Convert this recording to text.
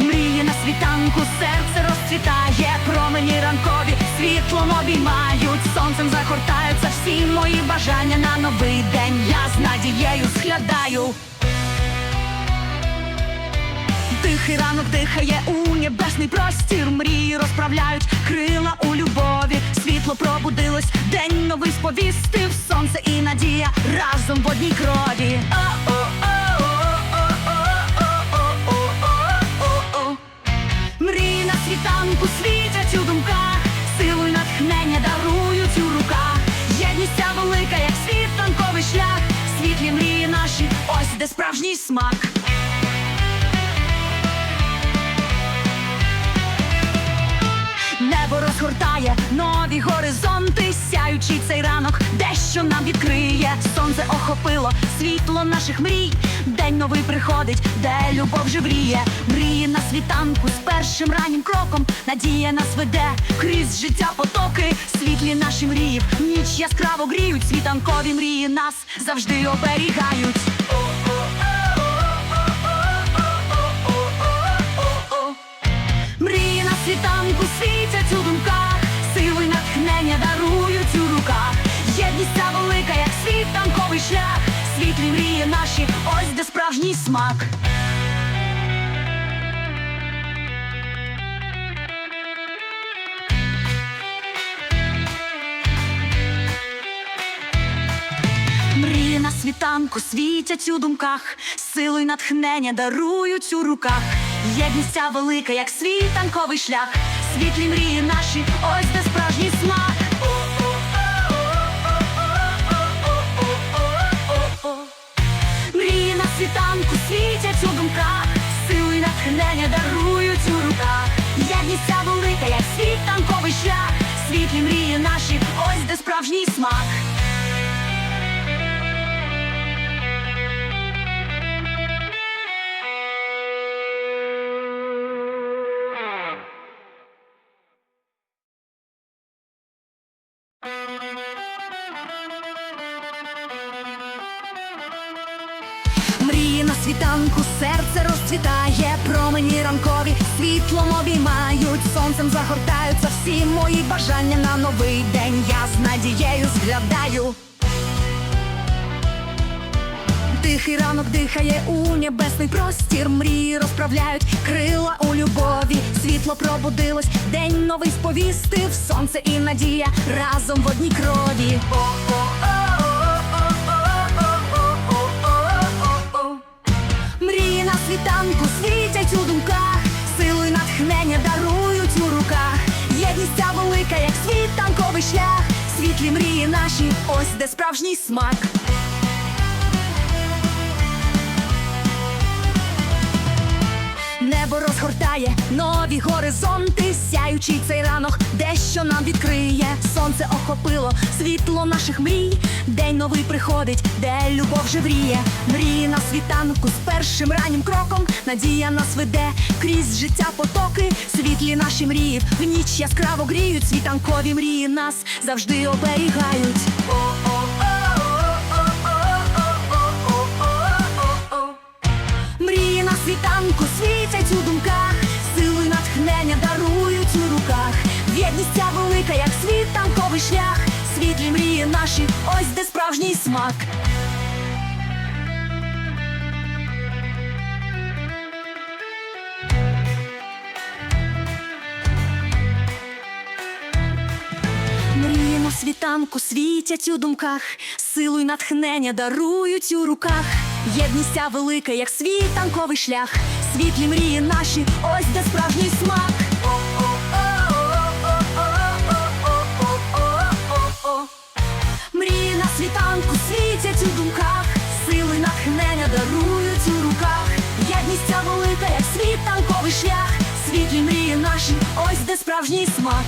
Мрії на світанку, серце розцвітає, промені ранкові світлом обіймають, сонцем загортаються всі мої бажання на новий день. Я з надією зглядаю. Тихий ранок дихає у небесний простір, мрії розправляють крила у любові. Світло пробудилось, день новий сповістив, сонце і надія разом в одній крові. Мрії на світанку світять у думках, силу й натхнення дарують у руках. Єдність ця велика, як світанковий шлях, світлі мрії наші, ось де справжній смак. Небо розгортає нові горизонти, сяючий цей ранок, дещо нам відкриє. Сонце охопило світло наших мрій. День новий приходить, де любов живріє. Мрії на світанку з першим раннім кроком. Надія нас веде крізь життя потоки. Світлі наші мрії, ніч яскраво гріють. Світанкові мрії нас завжди оберігають. Світанку світять у думках, сили натхнення дарують у руках. Єдність ця велика, як світанковий шлях, світлі мрії наші, ось де справжній смак. Мрії на світанку світять у думках, силу й натхнення дарують у руках. Єдність ця велика, як свій танковий шлях, світлі мрії наші, ось де справжній смак. Мрії на світанку світять у думках, сили натхнення дарують у руках. Єдність ця велика, як свій танковий шлях, світлі мрії наші, ось де справжній смак. світанку серце розцвітає, промені ранкові світлом обіймають, сонцем загортаються всі мої бажання на новий день. Я з надією зглядаю. Тихий ранок дихає у небесний простір, мрії розправляють крила у любові, світло пробудилось, день новий сповістив, сонце і надія разом в одній крові. О-о-о! Велика, як світанковий шлях, світлі мрії наші, ось де справжній смак. Небо розгортає нові горизонти, Чекаючи цей ранок, дещо нам відкриє, сонце охопило світло наших мрій. День новий приходить, де любов вже вріє. Мрії на світанку з першим раннім кроком. Надія нас веде крізь життя потоки. Світлі наші мрії в ніч яскраво гріють. Світанкові мрії нас завжди оберігають. О-о! Велика, як світанковий шлях, світлі мрії наші, ось де справжній смак. Мрії на світанку світять у думках, силу й натхнення дарують у руках. Єдність ця велика, як світанковий шлях, світлі мрії наші, ось де справжній смак. каші, ось де справжній смак.